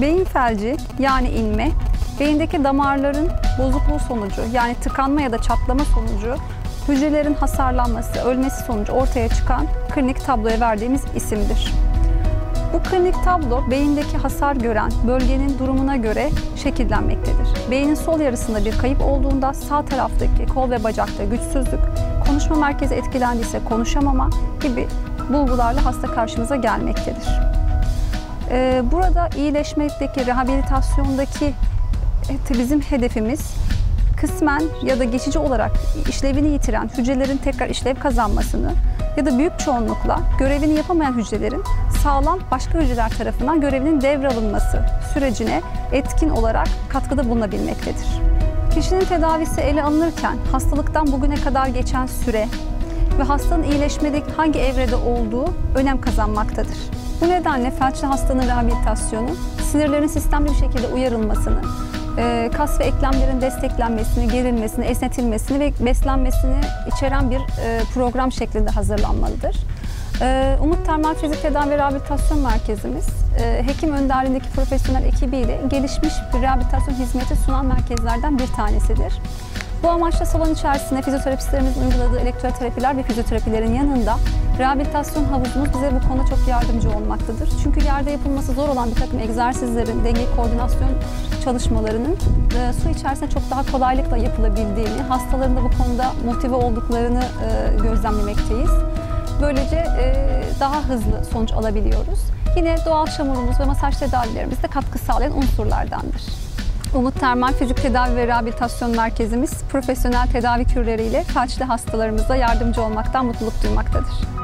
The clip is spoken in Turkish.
Beyin felci yani inme, beyindeki damarların bozukluğu sonucu yani tıkanma ya da çatlama sonucu hücrelerin hasarlanması, ölmesi sonucu ortaya çıkan klinik tabloya verdiğimiz isimdir. Bu klinik tablo beyindeki hasar gören bölgenin durumuna göre şekillenmektedir. Beynin sol yarısında bir kayıp olduğunda sağ taraftaki kol ve bacakta güçsüzlük, konuşma merkezi etkilendiyse konuşamama gibi bulgularla hasta karşımıza gelmektedir. Ee, Burada iyileşmekteki, rehabilitasyondaki e, bizim hedefimiz kısmen ya da geçici olarak işlevini yitiren hücrelerin tekrar işlev kazanmasını ya da büyük çoğunlukla görevini yapamayan hücrelerin sağlam başka hücreler tarafından görevinin devralınması sürecine etkin olarak katkıda bulunabilmektedir. Kişinin tedavisi ele alınırken hastalıktan bugüne kadar geçen süre ve hastanın iyileşmedeki hangi evrede olduğu önem kazanmaktadır. Bu nedenle felçli hastanın rehabilitasyonu, sinirlerin sistemli bir şekilde uyarılmasını, e, kas ve eklemlerin desteklenmesini, gerilmesini, esnetilmesini ve beslenmesini içeren bir e, program şeklinde hazırlanmalıdır. E, Umut Termal Fizik Tedavi ve Rehabilitasyon Merkezimiz, hekim önderliğindeki profesyonel ekibiyle gelişmiş bir rehabilitasyon hizmeti sunan merkezlerden bir tanesidir. Bu amaçla salon içerisinde fizyoterapistlerimizin uyguladığı elektroterapiler ve fizyoterapilerin yanında rehabilitasyon havuzumuz bize bu konuda çok yardımcı olmaktadır. Çünkü yerde yapılması zor olan bir takım egzersizlerin, denge koordinasyon çalışmalarının e, su içerisinde çok daha kolaylıkla yapılabildiğini, hastaların da bu konuda motive olduklarını e, gözlemlemekteyiz. Böylece e, daha hızlı sonuç alabiliyoruz. Yine doğal çamurumuz ve masaj tedavilerimiz de katkı sağlayan unsurlardandır. Umut Termal Fizik Tedavi ve Rehabilitasyon Merkezimiz profesyonel tedavi kürleriyle felçli hastalarımıza yardımcı olmaktan mutluluk duymaktadır.